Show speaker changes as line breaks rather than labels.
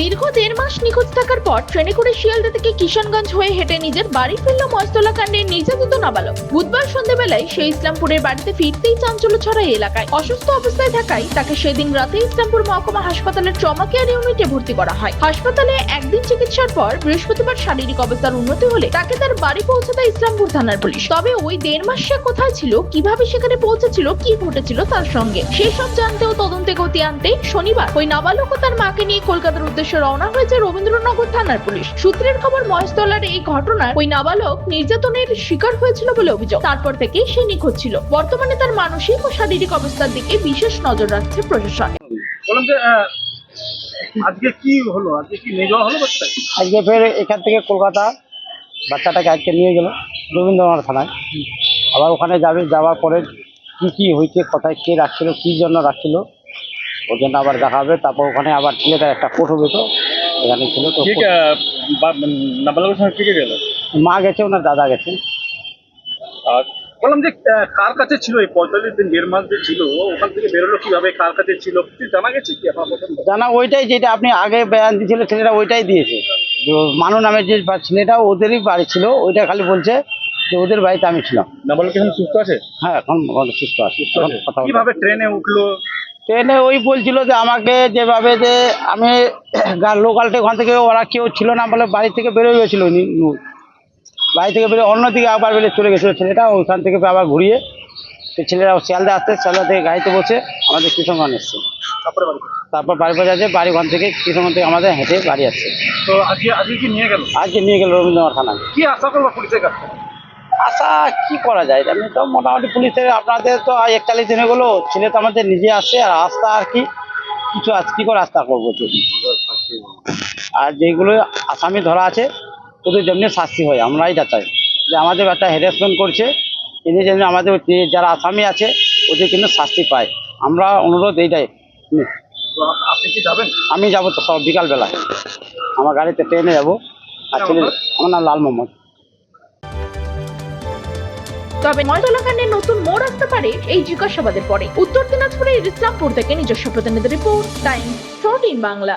দীর্ঘ দেড় মাস নিখোঁজ থাকার পর ট্রেনে করে শিয়ালদা থেকে কিষানগঞ্জ হয়ে হেঁটে নিজের বাড়ি ফিরল মস্তলা কাণ্ডে নির্যাতিত নাবালক। বুধবার সন্ধ্যাবেলায় সে ইসলামপুরের বাড়িতে ফিরতেই চাঞ্চল্য ছড়ায় এলাকায়। অসুস্থ অবস্থায় থাকায় তাকে সেদিন রাতে ইসলামপুর মহকুমা হাসপাতালের ট্রমা কেয়ার ইউনিটে ভর্তি করা হয়। হাসপাতালে একদিন চিকিৎসার পর বৃহস্পতিবার শারীরিক অবস্থার উন্নতি হলে তাকে তার বাড়ি পৌঁছে দেয় ইসলামপুর থানার পুলিশ। তবে ওই দেড় মাস সে কোথায় ছিল, কীভাবে সেখানে পৌঁছেছিল, কি ঘটেছিল তার সঙ্গে। সেই সব জানতে ও তদন্তে গতি আনতে শনিবার ওই নাবালক ও তার মাকে নিয়ে কলকাতার উদ্দেশ্যে রওনা হয়েছে রবীন্দ্রনগর থানার পুলিশ। সূত্রের খবর মহেশতলার এই ঘটনায় ওই নাবালক নির্যাতনের শিকার হয়েছিল বলে অভিযোগ। তারপর থেকে সে নিখোঁজ ছিল। বর্তমানে তার মানসিক ও শারীরিক অবস্থার দিকে বিশেষ নজর রাখছে প্রশাসন।
আজকে কি হলো? আজকে কি নিয়ে যাওয়া হলো
আজকে ফের এখান থেকে কলকাতা বাচ্চাটাকে আজকে নিয়ে গেল রবীন্দ্রনাথ থানায়। আবার ওখানে যাবে যাওয়ার পরে কি কি হয়েছে কোথায় কে রাখছিল কী জন্য রাখছিল ওর জন্য আবার দেখা হবে। তারপর ওখানে আবার ছেলেটার একটা ফটো পেতো এখানে ছিল তো
ঠিক নাবালকের সঙ্গে কে কে গেল?
মা গেছে ওনার দাদা গেছে।
আর বললাম যে কার কাছে ছিল এই পঁয়তাল্লিশ দিন দেড় মাস যে ছিল ওখান থেকে বেরোলো কীভাবে কার কাছে ছিল? কিছু জানা গেছে কি আপনার
জানা ওইটাই যেটা আপনি আগে বয়ান দিয়েছিল ছেলেটা ওইটাই দিয়েছে। যে মানু নামের যে ছেলেটা ওদেরই বাড়ি ছিল ওইটা খালি বলছে যে ওদের বাড়িতে আমি ছিলাম।
নাবালক এখন সুস্থ আছে?
হ্যাঁ এখন সুস্থ আছে।
কীভাবে ট্রেনে উঠল?
ট্রেনে ওই বলছিল যে আমাকে যেভাবে যে আমি লোকালটা ওখান থেকে ওরা কেউ ছিল না বলে বাড়ি থেকে বেরোয় গেছিল বাড়ি থেকে বেরোয় অন্যদিকে আবার বেরিয়ে চলে গেছিল ছেলেটা ওইখান থেকে আবার ঘুরিয়ে সে ছেলেরা শিয়ালদা আসতে শিয়ালদা থেকে গাড়িতে বসে আমাদের কৃষকগঞ্জ এসছে।
তারপরে বাড়ি
তারপর বাড়ি পৌঁছে যাচ্ছে বাড়ি ওখান থেকে কৃষকগঞ্জ থেকে আমাদের হেঁটে বাড়ি আসছে।
তো আজকে আজকে কি নিয়ে গেল?
আজকে নিয়ে গেল রবীন্দ্রনাথ থানায়।
কি আশা করল পুলিশের কাছে
আশা কি করা যায়? আমি তো মোটামুটি পুলিশের আপনাদের তো আজ একতাল্লিশ দিনে গেলো ছেলে তো আমাদের নিজে আসছে আর আস্থা আর কি? কিছু আজ কি করে আস্থা করব আর যেগুলো আসামি ধরা আছে ওদের জন্য শাস্তি হয় আমরা এটা চাই। যে আমাদের একটা হ্যারাসমেন্ট করছে এনে যেমনি আমাদের যারা আসামি আছে ওদের কিন্তু শাস্তি পায়। আমরা অনুরোধ এইটাই।
আপনি কি যাবেন?
আমি যাব তো সব বিকালবেলায়। আমার গাড়িতে ট্রেনে যাব। আর ছেলে আমার নাম লাল মোহাম্মদ।
তবে ময়দলা কাণ্ডে নতুন মোড় আসতে পারে এই জিজ্ঞাসাবাদের পরে। উত্তর দিনাজপুরের ইসলামপুর থেকে নিজস্ব প্রতিনিধি রিপোর্ট টাইম ফোরটিন বাংলা।